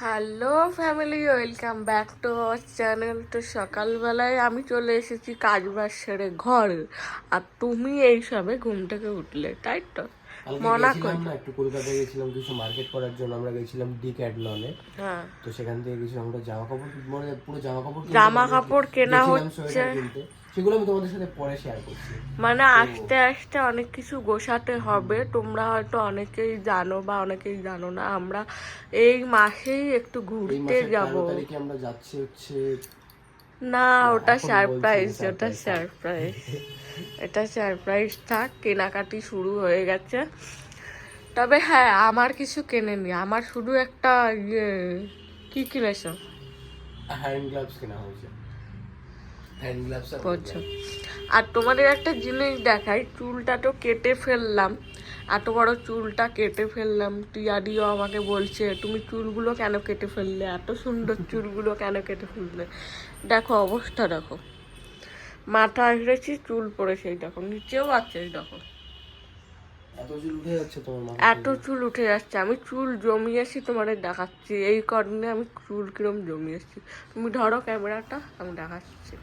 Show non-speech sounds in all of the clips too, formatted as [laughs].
Hello family welcome back to our channel তো সকালবেলায় আমি চলে এসেছি কাজ বাজ সেরে ঘরে। আর তুমি এই সবে ঘুম থেকে উঠলে তাই তো? মনা গেছিলাম একটু কলকাতায় গেছিলাম কিছু মার্কেট করার জন্য। আমরা গেছিলাম ডি ক্যাটলনে হ্যাঁ। তো সেখান থেকে গেছিলাম আমরা জামা কাপড় মানে পুরো জামা কাপড় জামা কাপড় কেনা হচ্ছে। সেগুলো আমি তোমাদের সাথে পরে শেয়ার করছি মানে আস্তে আস্তে অনেক কিছু গোছাতে হবে তোমরা হয়তো অনেকেই জানো বা অনেকেই জানো না আমরা এই মাসেই একটু ঘুরতে যাব তেরো তারিখে আমরা যাচ্ছি হচ্ছে না ওটা সারপ্রাইজ ওটা সারপ্রাইজ এটা সারপ্রাইজ থাক কেনাকাটি শুরু হয়ে গেছে তবে হ্যাঁ আমার কিছু কেনেনি আমার শুধু একটা ইয়ে কি কিনেছো হ্যান্ড গ্লাভস কেনা হয়েছে করছ। আর তোমাদের একটা জিনিস দেখাই চুলটা তো কেটে ফেললাম। এত বড় চুলটা কেটে ফেললাম। টিয়াডিও আমাকে বলছে তুমি চুলগুলো কেন কেটে ফেললে? এত সুন্দর চুলগুলো কেন কেটে ফেললে? দেখো অবস্থা দেখো। মাথা এসেছি চুল পড়ে সেই দেখো নিচেও আছে দেখো। এত চুল উঠে যাচ্ছে তোমার এত চুল উঠে যাচ্ছে। আমি চুল জমিয়েছি তোমাদের দেখাচ্ছি। এই কারণে আমি চুল কিরম জমিয়েছি। তুমি ধরো ক্যামেরাটা আমি দেখাচ্ছি।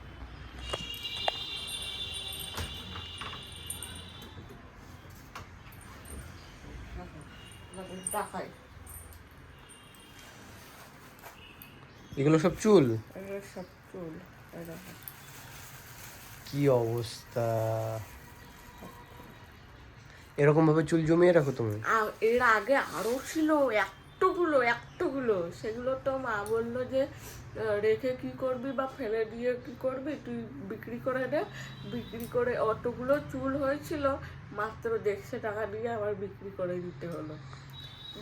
দেখাই। এগুলো সব চুল? এগুলো সব চুল কি অবস্থা? এরকম ভাবে চুল জমিয়ে রাখো তুমি? এর আগে আরও ছিল একটুগুলো একটুগুলো সেগুলো তো মা বলল যে রেখে কি করবি বা ফেলে দিয়ে কি করবি? তুই বিক্রি করে দে। বিক্রি করে অতগুলো চুল হয়েছিল মাত্র দেড়শো টাকা দিয়ে আবার বিক্রি করে দিতে হলো।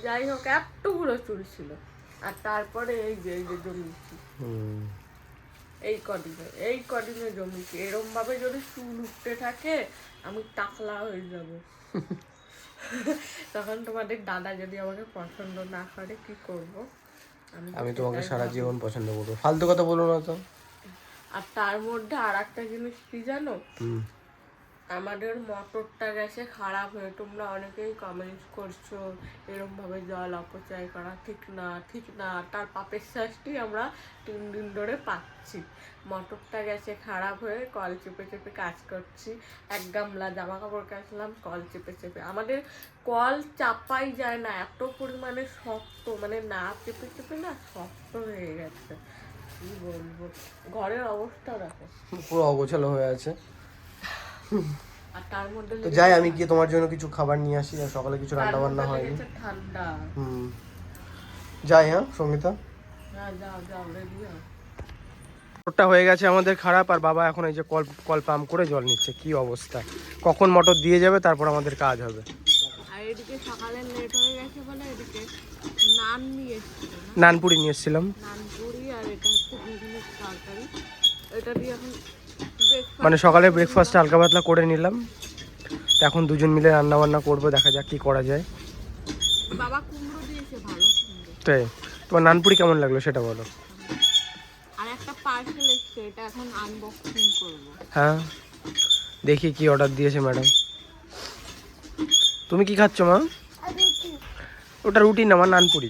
যাই হোক একটুগুলো চুল ছিল। আর তারপরে এই যে এই যে জমিয়েছি এই কদিনে এই কদিনে জমিয়েছি এরম ভাবে যদি চুল উঠতে থাকে আমি টাকলা হয়ে যাব। তখন তোমাদের দাদা যদি আমাকে পছন্দ না করে কি করব? আমি তোমাকে সারা জীবন পছন্দ করব। ফালতু কথা বলো না তো। আর তার মধ্যে আর একটা জিনিস কি জানো? আমাদের মোটরটা গেছে খারাপ হয়ে, তোমরা অনেকেই কমেন্টস করছ এরম ভাবে জল অপচয় করা ঠিক না ঠিক না, তার পাপের শাস্তি আমরা তিন দিন ধরে পাচ্ছি। মোটরটা গেছে খারাপ হয়ে, কল চেপে চেপে কাজ করছি। এক গামলা জামা কাপড় কাচলাম, কল চেপে চেপে। আমাদের কল চাপাই যায় না, এত পরিমাণে শক্ত মানে না চেপে চেপে না শক্ত হয়ে গেছে। কি বলব? ঘরের অবস্থা দেখো। পুরো অগোছালো হয়ে আছে। আর তার মধ্যে তো যাই আমি গিয়ে তোমার জন্য কিছু খাবার নিয়ে আসি আর সকালে কিছু রান্না বান্না ঠান্ডা। হুম। যাই হ্যাঁ সঙ্গীতা? হ্যাঁ মোটরটা হয়ে গেছে আমাদের খারাপ আর বাবা এখন এই যে কল কল পাম্প করে জল নিচ্ছে কি অবস্থা? কখন মোটর দিয়ে যাবে তারপর আমাদের কাজ হবে। আর এদিকে সকালে লেট হয়ে গেছে বলে এদিকে নান নিয়ে নানপুরি নিয়ে এসেছিলাম। নান আর এটা হচ্ছে তরকারি। এটা দিয়ে এখন breakfast মানে সকালে ব্রেকফাস্ট হালকা পাতলা করে নিলাম। তো এখন দুজন মিলে রান্না বান্না করব দেখা যাক কি করা যায়। বাবা কুমড়ো দিয়েছে ভালো তাই? তোমার নানপুরি কেমন লাগল সেটা বলো। আর একটা পার্সেল এসছে এটা এখন আনবক্সিং করব। হ্যাঁ দেখি কি অর্ডার দিয়েছে ম্যাডাম তুমি কি খাচ্ছ মা? ওটা রুটি না আমার নানপুরি।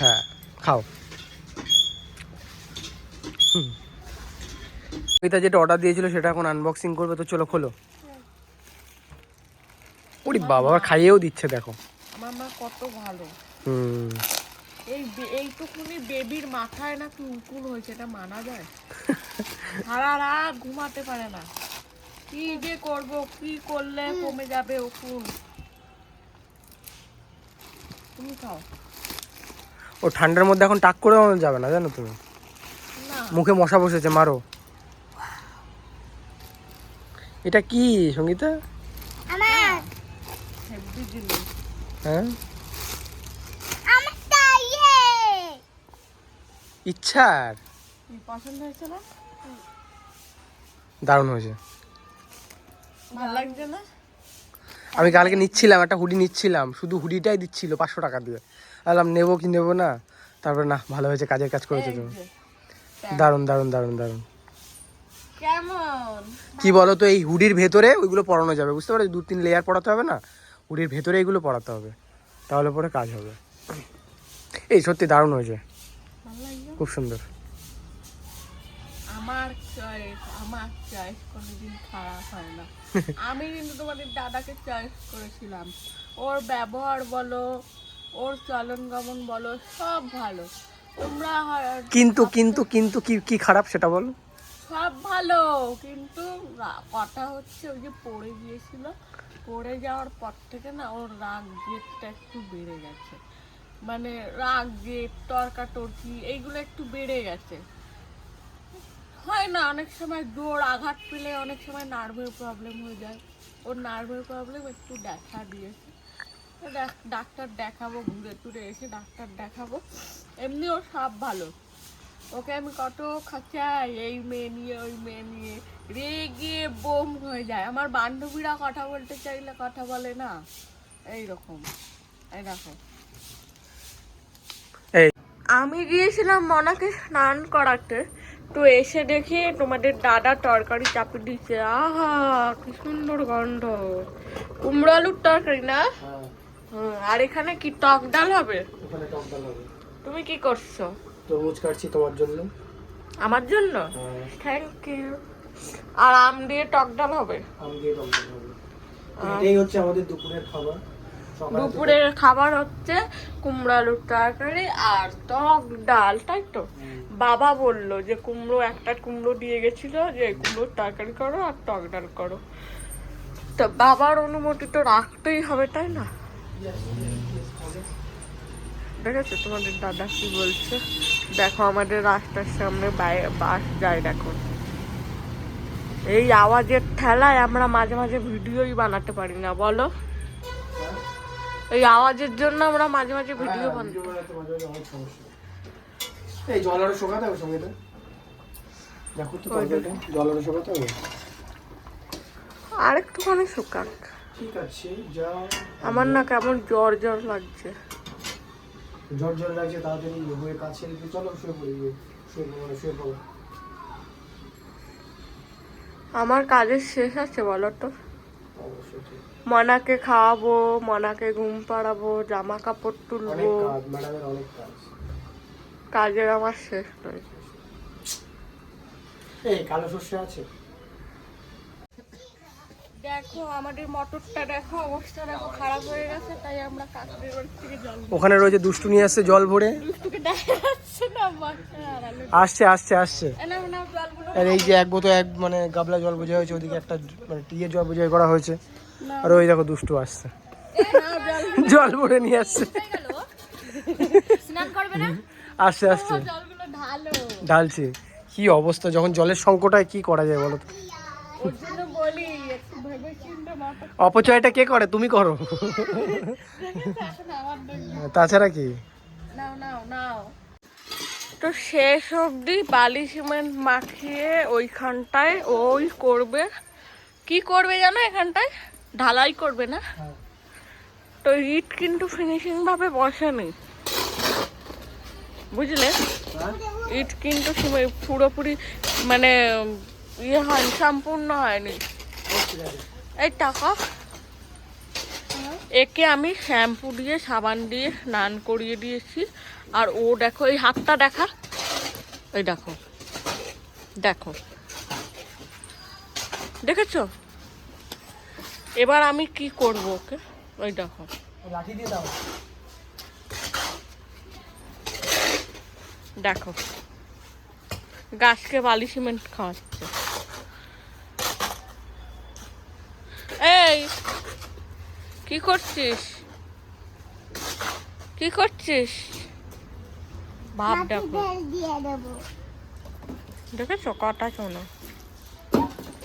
হ্যাঁ খাও। হুম। এটা যেটা অর্ডার দিয়েছিল সেটা এখন আনবক্সিং করবে তো চলো খোলো। ওরে বাবা খাইয়েও দিচ্ছে দেখো। আমার মা কত ভালো। হুম। এই বে- এইটুকুনি বেবির মাথায় না কি উকুন হয়েছে এটা মানা যায়? সারা রাত ঘুমাতে পারে না। কি যে করব কি করলে কমে যাবে উকুন? তুমি খাও। ও ঠান্ডার মধ্যে এখন টাক করে যাবে না জানো তুমি? না। মুখে মশা বসেছে মারো। এটা কি সঙ্গীতা? হেভি জিনিস হ্যাঁ ইচ্ছার? পছন্দ হয়েছে না? দারুণ হয়েছে। ভালো লাগছে না? আমি কালকে নিচ্ছিলাম একটা হুডি নিচ্ছিলাম। শুধু হুডিটাই দিচ্ছিল পাঁচশো টাকা দিয়ে। বললাম নেব কি নেব না? তারপরে না ভালো হয়েছে কাজের কাজ করেছ তুমি। দারুণ দারুণ দারুণ দারুণ। কেমন? কি বলো তো এই হুডির ভেতরে ওইগুলো পরানো যাবে বুঝতে পারছ দু তিন লেয়ার পরাতে হবে না? হুডির ভেতরে এগুলো পরাতে হবে। তাহলে পরে কাজ হবে। এই সত্যি দারুণ হয়েছে। খুব সুন্দর। আমার চয়েস আমার চয়েস কোনোদিন খারাপ হয় না। [laughs] আমি কিন্তু তোমাদের দাদাকে চয়েস করেছিলাম। ওর ব্যবহার বলো ওর চলন গমন বলো সব ভালো। তোমরা কিন্তু কিন্তু কিন্তু কি কি খারাপ সেটা বলো? সব ভালো, কিন্তু কথা হচ্ছে ওই যে পড়ে গিয়েছিল। পড়ে যাওয়ার পর থেকে না ওর রাগ জেদটা একটু বেড়ে গেছে। মানে রাগ জেদ তর্কাতর্কি, এইগুলো একটু বেড়ে গেছে। হয় না, অনেক সময় জোর আঘাত পেলে অনেক সময় নার্ভের প্রবলেম হয়ে যায়। ওর নার্ভের প্রবলেম একটু দেখা দিয়েছে। ডাক্তার দেখাবো, ঘুরে টুরে এসে ডাক্তার দেখাবো। এমনি ওর সব ভালো। ওকে আমি কত খাচাই এই মেয়ে নিয়ে ওই মেয়ে নিয়ে। রেগে বোম হয়ে যায়। আমার বান্ধবীরা কথা বলতে চাইলে কথা বলে না। এই রকম এই। দেখো আমি গিয়েছিলাম মনাকে স্নান করাতে। তো এসে দেখি তোমাদের দাদা তরকারি চাপে দিচ্ছে। আহা কি সুন্দর গন্ধ। কুমড়ো আলুর তরকারি না? হুম, আর এখানে কি টক ডাল হবে? ওখানে টক ডাল হবে। তুমি কি করছ? তরমুজ কাটছি তোমার জন্য। আমার জন্য? থ্যাংক ইউ আর আম দিয়ে টক ডাল হবে? আম দিয়ে টক ডাল হবে। এটাই হচ্ছে আমাদের দুপুরের খাবার। দুপুরের খাবার হচ্ছে কুমড়ো আলুর তরকারি আর টক ডাল তাই তো? বাবা বলল যে কুমড়ো একটা কুমড়ো দিয়ে গেছিল যে কুমড়োর তরকারি করো আর টক ডাল করো। তো বাবার অনুমতি তো রাখতেই হবে তাই না? দেখেছ তোমাদের দাদা কি বলছে? দেখো আমাদের রাস্তার সামনে বাই- বাস যায় দেখো। এই আওয়াজের ঠেলায় আমরা মাঝে মাঝে ভিডিওই বানাতে পারি না বলো? এই আওয়াজের জন্য আমরা মাঝে মাঝে ভিডিও হ্যাঁ, বানাই ভিডিও বানাতে এই জল আরও শোকাতে হবে সঙ্গে দেখো তো জল আরও শোকাতে হবে। আর একটুখানি শুকাক। ঠিক আছে যা। আমার না কেমন জ্বর জ্বর লাগছে। জ্বর জ্বর লাগছে তাড়াতাড়ি হয়ে কাছে রেখে চলো শুয়ে পড়ি। শুয়ে পড়ো মানে শুয়ে পড়ো। আমার কাজের শেষ আছে বলো তো। মনাকে খাওয়াবো মনাকে ঘুম পাড়াবো জামা কাপড় তুলবো। কাজ কাজ। কাজের আমার শেষ নয় এই কালো সর্ষে আছে? দেখো আমাদের মটরটা দেখো অবস্থা দেখো খারাপ হয়ে গেছে তাই আমরা কাকুরের বাড়ি থেকে জল ওখানে রয়েছে দুষ্টু নিয়ে আসছে জল ভরে। দুষ্টুকে দেখা যাচ্ছে না বাচ্চা আর আলো আসছে আসছে। আসছে আর এই যে এক বোতল এক মানে গাবলা জল বোঝা হয়েছে ওদিকে একটা মানে টিয়ের জল বোঝাই করা হয়েছে। আর ওই দেখো দুষ্টু আসছে। জল ভরে নিয়ে আসছে। আসছে আসছে। জলগুলো ঢালো। কি অবস্থা যখন জলের সংকট হয় কি করা যায় বলো তো ওর জন্য বলি একটু ভেবে চিন্তে মাথা অপচয়টা কে করে? তুমি করো। তাছাড়া কি? নাও নাও নাও। তো শেষ অবধি বালি সিমেন্ট মাখিয়ে ওইখানটায় ওই করবে। কি করবে জানো এখানটায়? ঢালাই করবে না? তো ইট কিন্তু ফিনিশিং ভাবে বসেনি। বুঝলে? ইট কিন্তু পুরোপুরি মানে ইয়ে হয়নি সম্পূর্ণ হয়নি। এই টাকা। একে আমি শ্যাম্পু দিয়ে সাবান দিয়ে স্নান করিয়ে দিয়েছি। আর ও দেখো এই হাতটা দেখা। এই দেখো দেখো। দেখেছ? এবার আমি কি করব ওকে? ওই দেখো। লাঠি দিয়ে দাও। দেখো। গাছকে বালি সিমেন্ট খাওয়াচ্ছে। এই কি করছিস? কি করছিস? ভাব দেখো দেখেছ? কটা শোনো।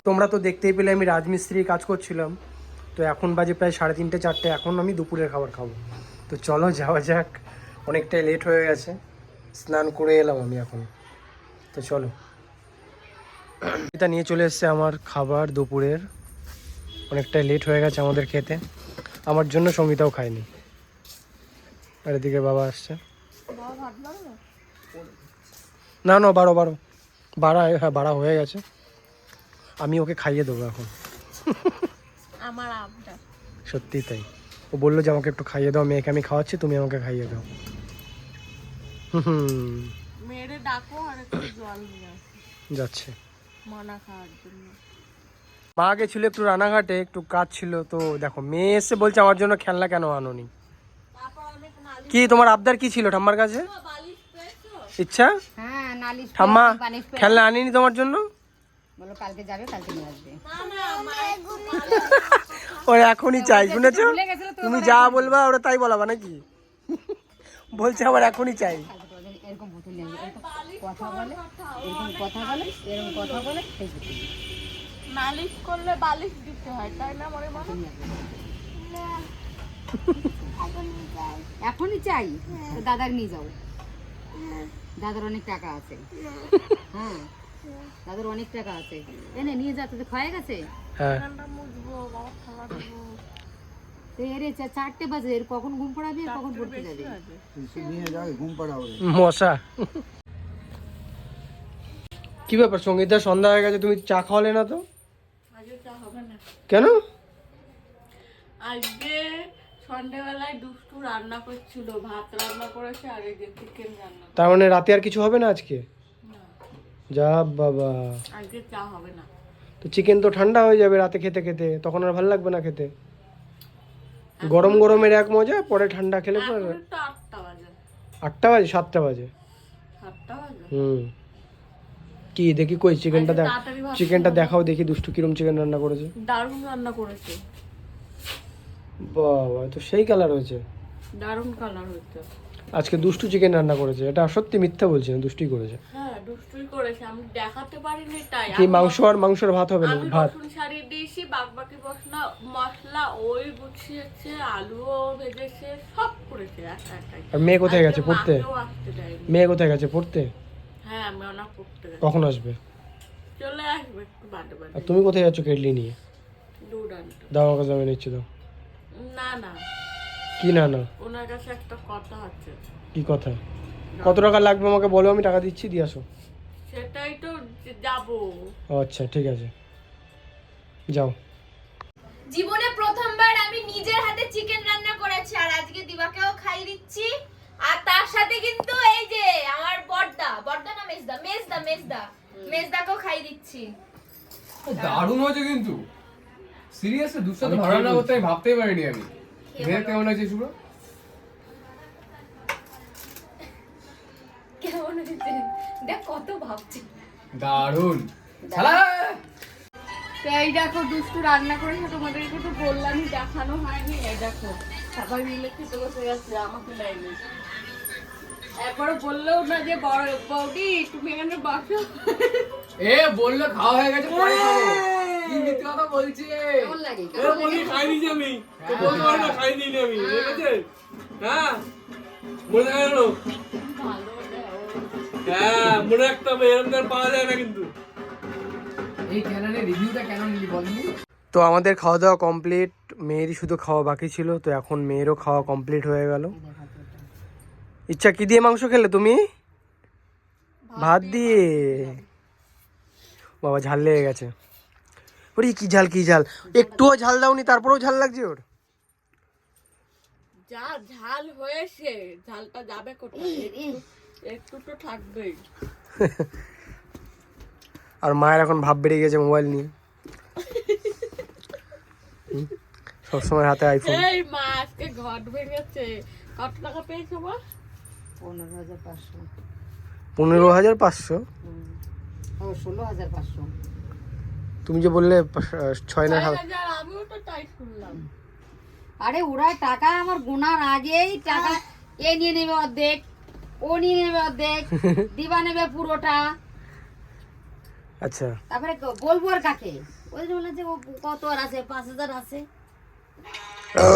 তোমরা তো দেখতেই পেলে আমি রাজমিস্ত্রি কাজ করছিলাম। তো এখন বাজে প্রায় সাড়ে তিনটে চারটে। এখন আমি দুপুরের খাবার খাব। তো চলো যাওয়া যাক। অনেকটাই লেট হয়ে গেছে। স্নান করে এলাম আমি এখন। তো চলো। এটা নিয়ে চলে এসছে আমার খাবার দুপুরের। অনেকটাই লেট হয়ে গেছে আমাদের খেতে। আমার জন্য সঙ্গীতাও খায়নি। আর এদিকে বাবা আসছে। না না বারো বারো। বাড়া হ্যাঁ বাড়া হয়ে গেছে। আমি ওকে খাইয়ে দেবো এখন। আমার সত্যি তাই। ও বলল যে আমাকে একটু খাইয়ে দাও মেয়েকে আমি খাওয়াচ্ছি তুমি আমাকে খাইয়ে দাও। হুম মেয়েরে ডাকো আর একটু জল নিয়ে যাচ্ছে। মানা খাওয়ার জন্য। মা গেছিল একটু রানাঘাটে একটু কাজ ছিল তো দেখো মেয়ে এসে বলছে আমার জন্য খেলনা কেন আনোনি? কি তোমার আবদার কি ছিল ঠাম্মার কাছে? ইচ্ছা? হ্যাঁ ঠাম্মা। খেলনা আনিনি তোমার জন্য? বলো কালকে যাবে কালকে নিয়ে আসবে। না না ও এখনই চাই শুনেছো? তুমি যা বলবা ওরা তাই বলাবা নাকি? [laughs] বলছে আমার এখনই চাই। এরকম কথা বলে এরকম কথা বলে এরকম কথা বলে নালিশ করলে বালিশ দিতে হয় তাই না মনে মনে এখনই চাই? দাদার নিয়ে যাও। দাদার অনেক টাকা আছে। হ্যাঁ। দাদার অনেক টাকা আছে। এনে নিয়ে যা তোদের ক্ষয়ে গেছে? হ্যাঁ। চারটে বাজে এর কখন ঘুম পড়াবি আর কখন পড়তে যাবে? মশা। কি ব্যাপার সঙ্গীতা সন্ধ্যা হয়ে গেছে তুমি চা খাওয়ালে না তো? কেন? আজকে সন্ধ্যেবেলায় দুষ্টু রান্না করছিল ভাত রান্না করেছে আর এই যে চিকেন রান্না তার মানে রাতে আর কিছু হবে না আজকে? না। যা বাবা। আজকে চা হবে না। তো চিকেন তো ঠান্ডা হয়ে যাবে রাতে খেতে খেতে তখন আর ভালো লাগবে না খেতে? গরম গরমের এক মজা পরে ঠান্ডা খেলে পরে আটটা বাজে। আটটা বাজে সাতটা বাজে। সাতটা বাজে? হুম। কি দেখি কই চিকেনটা দেখ। চিকেনটা দেখাও দেখি দুষ্টু কিরম চিকেন রান্না করেছে। দারুণ রান্না করেছে। বাবা তো সেই কালার হয়েছে। দারুণ কালার হয়েছে। আজকে দুষ্টু চিকেন রান্না করেছে। এটা সত্যি মিথ্যা বলছে না দুষ্টুই করেছে। হ্যাঁ দুষ্টুই করেছে। আমি দেখাতে পারিনি তাই। কি মাংস আর মাংসের ভাত হবে না ভাত। রসুন ছাড়িয়ে দিয়েছি বাদ বাকি মশলা মশলা ওই গুছিয়েছে আলুও ভেজেছে সব করেছে। আর মেয়ে কোথায় গেছে পড়তে? মেয়ে কোথায় গেছে পড়তে? হ্যাঁ আমি কখন আসবে? চলে আসবে একটু বাদে আর তুমি কোথায় যাচ্ছ কেটলি নিয়ে? দাও আমার কাছে আমি নিচ্ছি দাও না না। কি না না? ওনার কাছে একটা কথা আছে। কি কথা? কত টাকা লাগবে আমাকে বলো আমি টাকা দিচ্ছি দিয়ে আসো। সেটাই তো যাব। আচ্ছা ঠিক আছে। যাও। জীবনে প্রথমবার আমি নিজের হাতে চিকেন রান্না করেছি আর আজকে দিবাকেও খাই দিচ্ছি। আর তার সাথে কিন্তু এই যে আমার বড়দা বড়দা না মেজদা? মেজদা মেজদা। মেজদাকেও খাই দিচ্ছি। দারুণ হয়েছে কিন্তু। সিরিয়াসলি তো ভালো না করতে ভাবতেই পারিনি আমি। ভেবে কেমন শুভ্র কেমন হয়েছে? দেখ কত ভাবছি। দারুণ। শালা! তো এই দেখো দুষ্টু রান্না করেছে তোমাদেরকে তো বললামই দেখানো হয়নি। এই দেখো সবাই মিলে খেতে বসে গেছে আমাকে নেয়নি একবারও বললেও না যে বৌদি তুমি এখানে বসো। এ বলল খাওয়া হয়ে গেছে পরে খাব। মিথ্যে কথা বলছে? কেমন লাগে? বলি খাইনি যে আমি। তো বলতে পারি না খাইনি নি আমি। ঠিক হ্যাঁ? মনে। হ্যাঁ মনে রাখতে হবে এরকম তো আর পাওয়া যায় না কিন্তু। এই চ্যানেলে রিভিউটা কেন নিলি বলনি তো? আমাদের খাওয়া দাওয়া কমপ্লিট মেয়েরই শুধু খাওয়া বাকি ছিল তো এখন মেয়েরও খাওয়া কমপ্লিট হয়ে গেল। ইচ্ছা কি দিয়ে মাংস খেলে তুমি? ভাত দিয়ে বাবা ঝাল লেগে গেছে। ওরে কি ঝাল কি ঝাল। একটুও ঝাল দাওনি তারপরেও ঝাল লাগছে ওর। যা ঝাল হয়েছে ঝালটা যাবে কোথায়? একটু- তো থাকবেই। [laughs] আর মায়ের এখন ভাব বেড়ে গেছে মোবাইল নিয়ে। সবসময় হাতে আইফোন এই মা আজকে ঘট ভেঙেছে। কত টাকা পেয়েছ মা পনেরো হাজার পাঁচশো। পনেরো হাজার পাঁচশো? ষোলো হাজার পাঁচশো। তুমি যে বললে ছয় না আমিও তো তাই শুনলাম। আরে ওরা টাকা আমার গোনার আগেই টাকা এ নিয়ে নেবে অর্ধেক ও নিয়ে নেবে অর্ধেক [laughs] দিবা নেবে পুরোটা। আচ্ছা। তারপরে বলব আর কাকে? ওই জন্য বললাম যে ও কত আর আছে? পাঁচ হাজার আছে। ও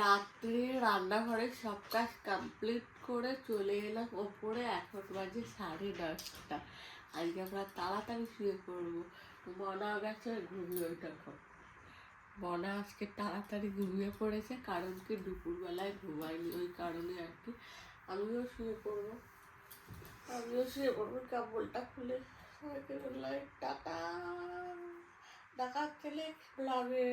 রাত্রি রান্নাঘরের সব কাজ কমপ্লিট করে চলে এলাম ওপরে। এখন বাজে সাড়ে দশটা। আজকে আমরা তাড়াতাড়ি শুয়ে পড়ব। মনা গেছে, ঘুমিয়ে ওই দেখো মনা আজকে তাড়াতাড়ি ঘুমিয়ে পড়েছে, কারণ কি দুপুরবেলায় ঘুমায়নি ওই কারণে আর কি। আমিও শুয়ে পড়ব। আমিও শুয়ে পড়ব কাপড়টা খুলে টাটা। দেখা ছেলে লাগে